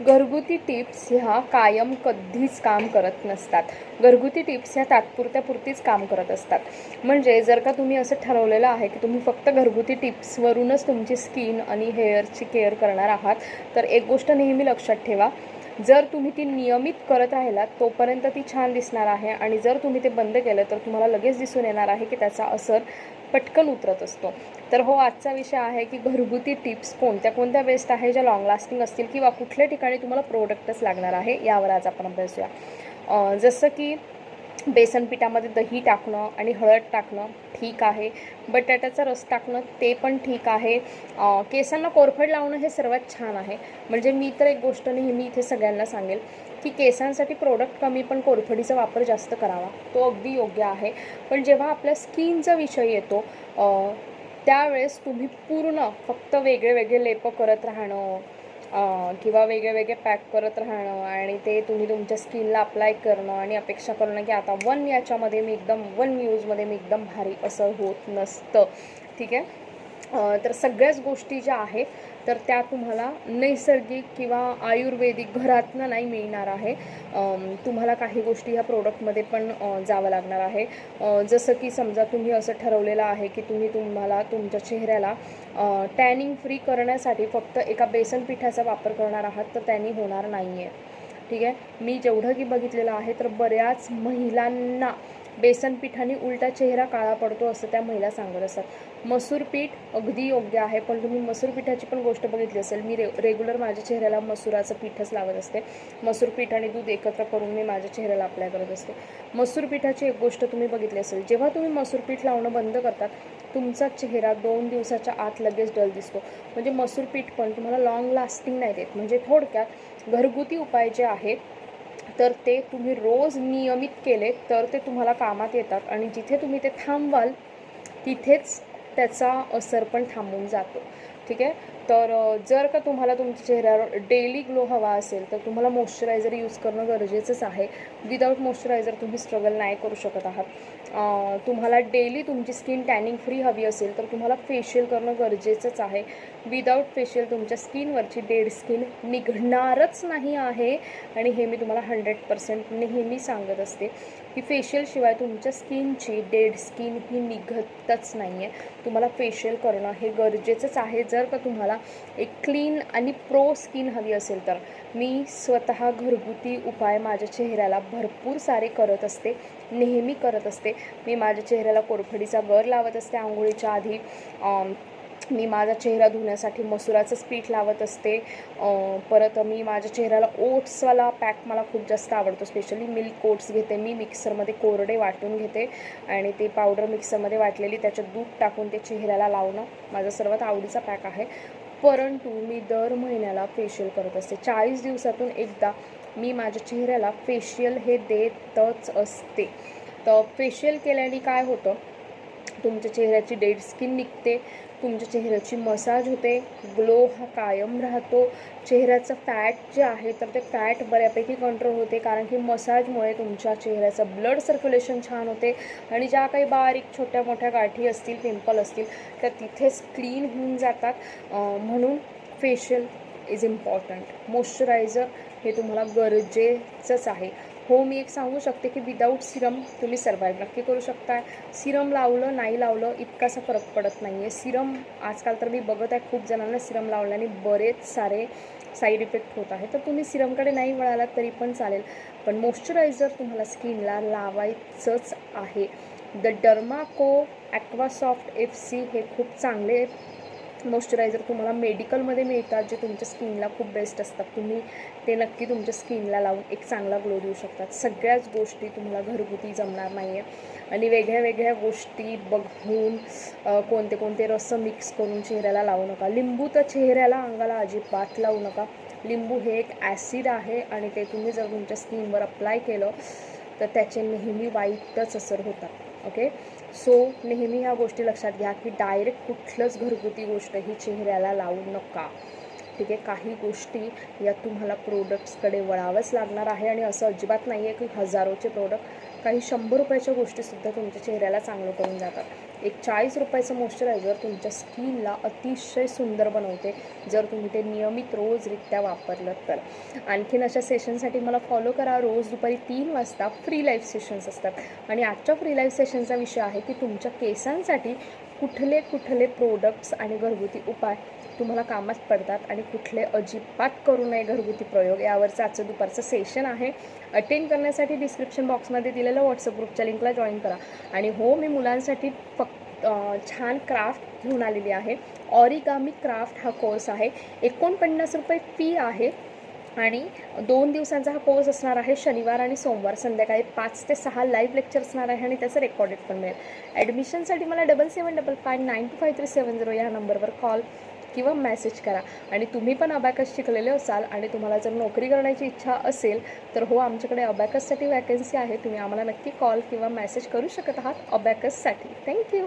घरगुती टिप्स ह्या कायम कधीच काम करत नसतात. घरगुती टिप्स ह्या तात्पुरत्या पुरतीच काम करत असतात. म्हणजे जर का तुम्ही असं ठरवलेलं आहे की तुम्ही फक्त घरगुती टिप्सवरूनच तुमची स्किन आणि हेअरची केअर करणार आहात तर एक गोष्ट नेहमी लक्षात ठेवा. जर तुम्ही ती नियमित करत राहिलात तोपर्यंत ती छान दिसणार आहे आणि जर तुम्ही ते बंद केलं तर तुम्हाला लगेच दिसून येणार आहे की त्याचा असर पटकन उतरत असतो. तर हो आजचा विषय आहे की घरगुती टिप्स कोणत्या कोणत्या बेस्ट आहे ज्या लॉंग लास्टिंग असतील किंवा कुठल्या ठिकाणी तुम्हाला प्रोडक्टच लागणार आहे यावर आज आपण अभ्यासूया जसं की बेसन पिठामध्ये दही टाकणं आणि हळद टाकणं ठीक आहे. बटाट्याचा रस टाकणं ते पण ठीक आहे. केसांना कोरफड लावणं हे सर्वात छान आहे. म्हणजे मी तर एक गोष्ट नेहमी इथे सगळ्यांना सांगेल की केसांसाठी प्रोडक्ट कमी पण कोरफडीचा वापर जास्त करावा. तो अगदी योग्य आहे. पण जेव्हा आपल्या स्किनचा विषय येतो त्यावेळेस तुम्ही पूर्ण फक्त वेगळे वेगळे लेप करत राहणं किंवा वेगळे वेगळे पॅक करत राहणं आणि ते तुम्ही तुमच्या स्किनला अप्लाय करणं आणि अपेक्षा करणं की आता वन याच्यामध्ये मी एकदम वन यूजमध्ये मी एकदम भारी असं होत नसतं. ठीक आहे? तर सगळ्याच गोष्टी ज्या आहेत तर त्या तुम्हाला नैसर्गिक किंवा आयुर्वेदिक घरातनं नाही मिळणार आहे. तुम्हाला काही गोष्टी ह्या प्रोडक्टमध्ये पण जावं लागणार आहे. जसं की समजा तुम्ही असं ठरवलेलं आहे की तुम्ही तुम्हाला तुमच्या चेहऱ्याला टॅनिंग फ्री करण्यासाठी फक्त एका बेसन पिठाचा वापर करणार आहात तर त्यांनी होणार नाही आहे ठीक आहे? मी जेवढं की बघितलेलं आहे तर बऱ्याच महिलांना बेसन पिठाने उलटा चेहरा काळा पडतो असं त्या महिला सांगत असतात. मसूर पीठ अगदी योग्य आहे पण तुम्ही मसूर पिठाची पण गोष्ट बघितली असेल मी रे रेग्युलर माझ्या चेहऱ्याला मसुराचं पीठच लावत असते. मसूर पीठ आणि दूध एकत्र करून मी माझ्या चेहऱ्याला अप्लाय करत असते. मसूर पिठाची एक गोष्ट तुम्ही बघितली असेल जेव्हा तुम्ही मसूर पीठ लावणं बंद करतात तुमचा चेहरा दोन दिवसाच्या आत लगेच डल दिसतो. म्हणजे मसूर पीठ पण तुम्हाला लॉंग लास्टिंग नाही देत. म्हणजे थोडक्यात घरगुती उपाय जे आहेत तर ते तुम्ही रोज नियमित केले तर ते तुम्हाला कामात येतात आणि जिथे तुम्ही ते थांबवाल तिथेच त्याचा असर पण थांबून जातो. ठीक आहे? तर जर का तुम्हाला तुमच्या चेहऱ्यावर डेली ग्लो हवा असेल तर तुम्हाला मॉइश्चरायझर यूज करणं गरजेचंच आहे. विदाऊट मॉइश्चरायझर तुम्ही स्ट्रगल नाही करू शकत आहात. तुम्हाला डेली तुमची स्किन टॅनिंग फ्री हवी असेल तर तुम्हाला फेशियल करणं गरजेचंच आहे. विदाऊट फेशियल तुमच्या स्किनवरची डेड स्किन निघणारच नाही आहे. आणि हे मी तुम्हाला हंड्रेड पर्सेंट नेहमी सांगत असते की फेशियलशिवाय तुमच्या स्किनची डेड स्किन ही निघतच नाही आहे तुम्हाला फेशियल करणं हे गरजेचंच आहे. जर का तुम्हाला एक क्लीन आणि प्रो स्किन हवी असेल तर मी स्वतः घरगुती उपाय माझ्या चेहऱ्याला भरपूर सारे करत असते. नेहमी करत असते. मी माझ्या चेहऱ्याला कोरफडीचा गर लावत असते आंघोळीच्या आधी. मी माझा चेहरा धुण्यासाठी मसुराचंच पीठ लावत असते. परत मी माझ्या चेहऱ्याला ओट्सवाला पॅक मला खूप जास्त आवडतो. स्पेशली मिल्क ओट्स घेते मी. मिक्सरमध्ये कोरडे वाटून घेते. आणि ते पावडर मिक्सरमध्ये वाटलेली त्याच्यात दूध टाकून ते चेहऱ्याला लावणं माझा सर्वात आवडीचा पॅक आहे. परंतु मी दर महिन्याला फेशियल करत असते. चाळीस दिवसातून एकदा मी माझ्या चेहऱ्याला फेशियल हे देतच असते. तर फेशियल केल्याने काय होतं? तुमच्या चेहऱ्याची डेड स्किन निघते तुमच्या चेहऱ्याची मसाज होते ग्लो हा कायम राहतो. चेहऱ्याचं फॅट जे आहे तर ते फॅट बऱ्यापैकी कंट्रोल होते कारण की मसाजमुळे तुमच्या चेहऱ्याचं ब्लड सर्क्युलेशन छान होते. आणि ज्या काही बारीक छोट्या मोठ्या गाठी असतील पिंपल असतील त्या तिथेच क्लीन होऊन जातात. म्हणून फेशियल इज इम्पॉर्टंट मॉइश्चरायझर हे तुम्हाला गरजेचंच आहे. हो मी एक सांगू शकते की विदाऊट सिरम तुम्ही सर्वाईव्ह नक्की करू शकता सिरम लावलं नाही लावलं इतकासा फरक पडत नाही आहे सिरम आजकाल तर मी बघत आहे खूप जणांना सिरम लावल्याने बरेच सारे साईड इफेक्ट होत आहे तर तुम्ही सिरमकडे नाही वळालात तरी पण चालेल. पण मॉइश्चरायझर तुम्हाला स्किनला लावायचंच आहे. The Dermaco Aquasoft F C हे खूप चांगले मॉइश्चरायझर तुम्हाला मेडिकलमध्ये मिळतात जे तुमच्या स्किनला खूप बेस्ट असतात. तुम्ही ते नक्की तुमच्या स्किनला लावून एक चांगला ग्लो देऊ शकतात. सगळ्याच गोष्टी तुम्हाला घरगुती जमणार नाही आहे आणि वेगळ्या वेगळ्या गोष्टी बघून कोणते कोणते रस मिक्स करून चेहऱ्याला लावू नका. लिंबू तर चेहऱ्याला अंगाला अजिबात लावू नका. लिंबू हे एक ॲसिड आहे आणि ते तुम्ही जर तुमच्या स्किनवर अप्लाय केलं तर त्याचे नेहमी वाईटच असर होतात. ओके सो नेहमी ह्या गोष्टी लक्षात घ्या की डायरेक्ट कुठलंच घरगुती गोष्ट ही चेहऱ्याला लावू नका. ठीक आहे? काही गोष्टी या तुम्हाला प्रोडक्ट्सकडे वळावंच लागणार आहे आणि असं अजिबात नाही आहे की हजारोचे प्रोडक्ट काही शंभर रुपयाच्या गोष्टीसुद्धा तुमच्या चेहऱ्याला चांगलं करून जातात. एक चाळीस रुपयाचं मॉइश्चरायझर तुमच्या स्किनला अतिशय सुंदर बनवते जर तुम्ही ते नियमित रोजरित्या वापरलं तर. आणखीन अशा सेशनसाठी मला फॉलो करा. रोज दुपारी तीन वाजता फ्री लाईव्ह सेशन्स असतात. आणि आजच्या फ्री लाईव्ह सेशनचा विषय आहे की तुमच्या केसांसाठी कुठले कुठले प्रोडक्ट्स आणि घरगुती उपाय तुम्हाला कामात पडतात आणि कुठले अजिबात करू नये घरगुती प्रयोग यावरचं आजचं दुपारचं सेशन आहे. अटेंड करण्यासाठी डिस्क्रिप्शन बॉक्समध्ये दिलेलं व्हॉट्सअप ग्रुपच्या लिंकला जॉईन करा. आणि हो मी मुलांसाठी फक्त छान क्राफ्ट घेऊन आलेली आहे. ऑरिगामी क्राफ्ट हा कोर्स आहे. एकोणपन्नास रुपये फी आहे. आणि दोन दिवसांचा हा कोर्स असणार आहे शनिवार आणि सोमवार. संध्याकाळी पाच ते सहा लाईव्ह लेक्चर असणार आहे आणि त्याचं रेकॉर्डेड पण मिळेल. ॲडमिशनसाठी मला double seven double five nine two five three seven zero या नंबरवर कॉल किंवा मेसेज करा. आणि तुम्ही पण अबॅकस शिकलेले असाल आणि तुम्हाला जर नोकरी करण्याची इच्छा असेल तर हो आमच्याकडे अबॅकससाठी वॅकन्सी आहे. तुम्ही आम्हाला नक्की कॉल किंवा मेसेज करू शकत आहात अबॅकससाठी थँक्यू